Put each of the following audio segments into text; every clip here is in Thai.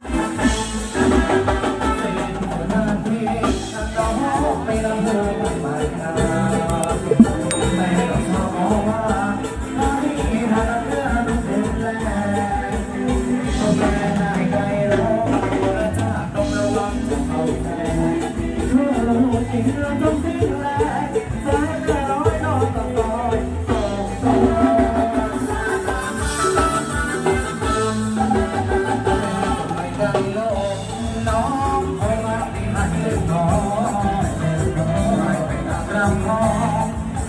Música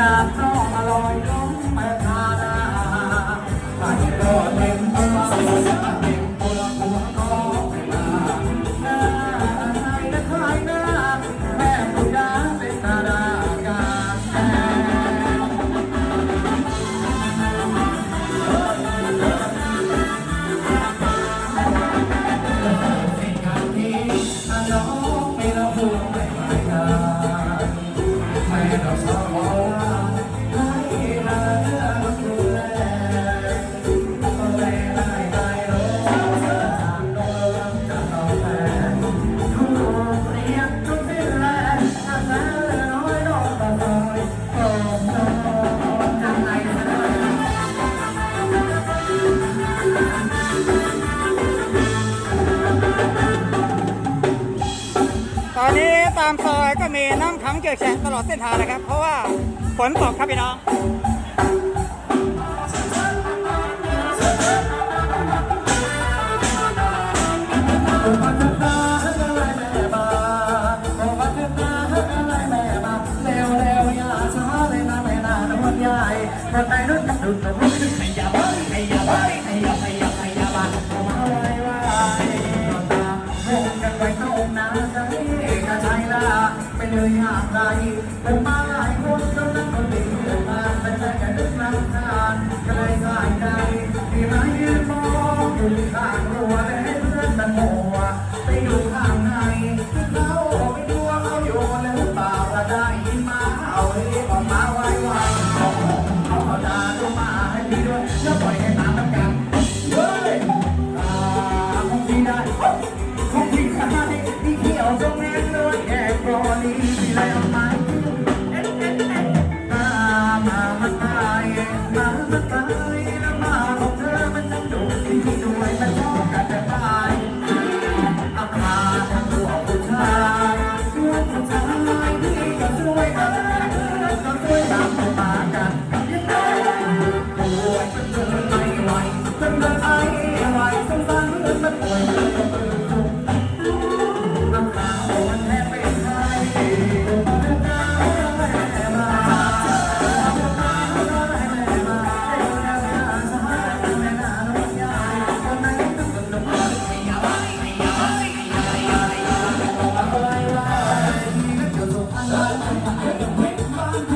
น้ำน้องลอยลงมาทานาไปก็เต็มตัว กแฉะตลอดเส้นทางนะครับ เพราะว่าฝนตกครับพี่น้อง อยากไรแต่มา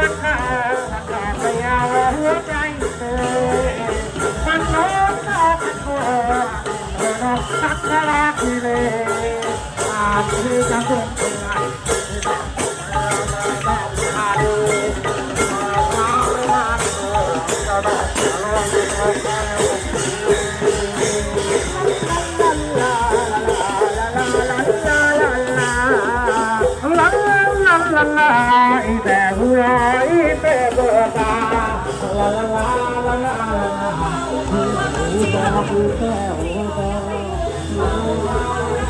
สักข้าขาดไปเอาหัวใจเธอมันน้องข้าขัดวเธอน้องสักข้าคือเลยอาจจะจังหว Thank you.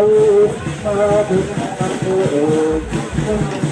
นม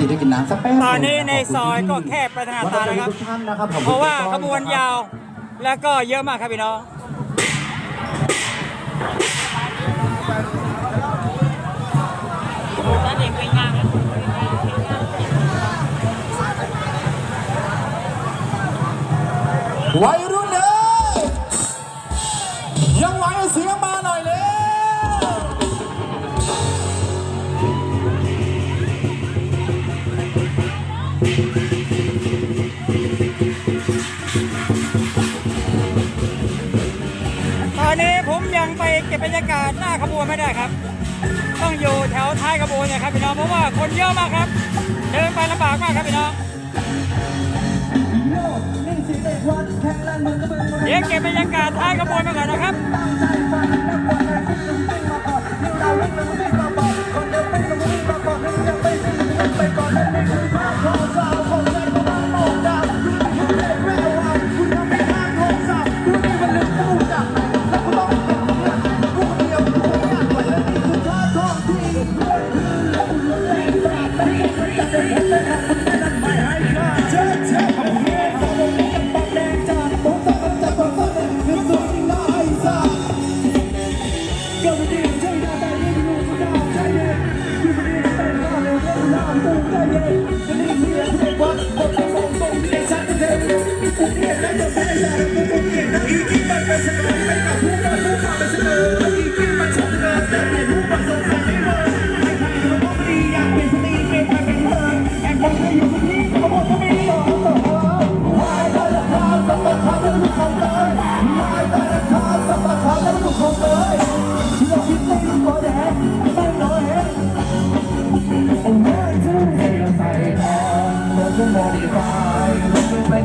ตีได้กินน้ำสักแป๊บตอนนี้ในซอยก็แคบไปทางตาเลยครับทุกท่านนะครับขอบคุณเพราะว่าทุกขท่บวนยาวแล้วก็เยอะมากครับพี่น้องวัยรุ่นเลย ยังไปเก็บบรรยากาศหน้าขบวนไม่ได้ครับ ต้องอยู่แถวท้ายขบวนเนี่ยครับพี่น้องเพราะว่าคนเยอะมากครับ เดินไปลำบากมากครับพี่น้องเดี๋ยวเก็บบรรยากาศท้ายขบวนไปก่อนนะครับ Yeah.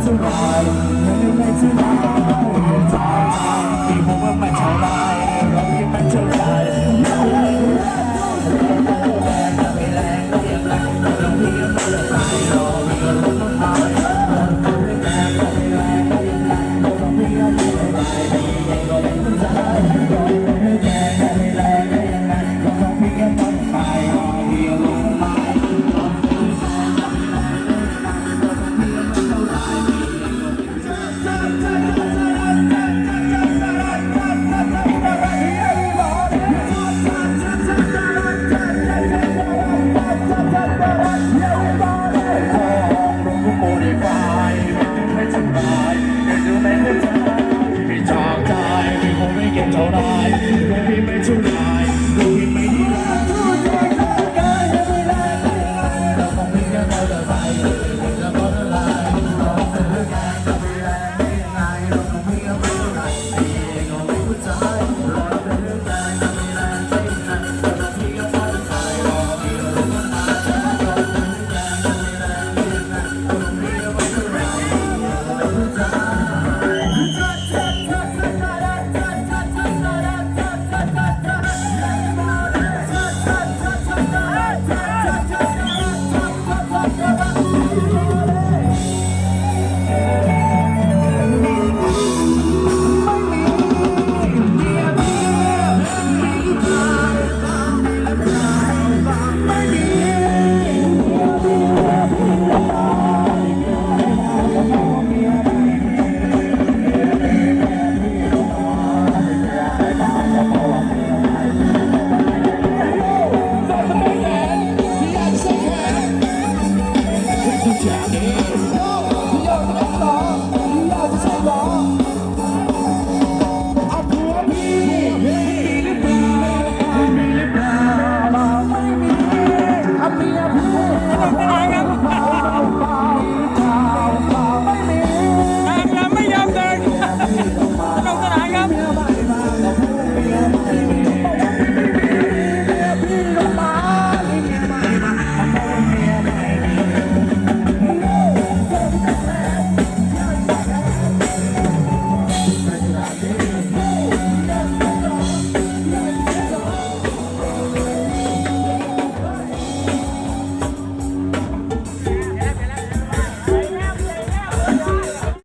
tonight, can you make tonight?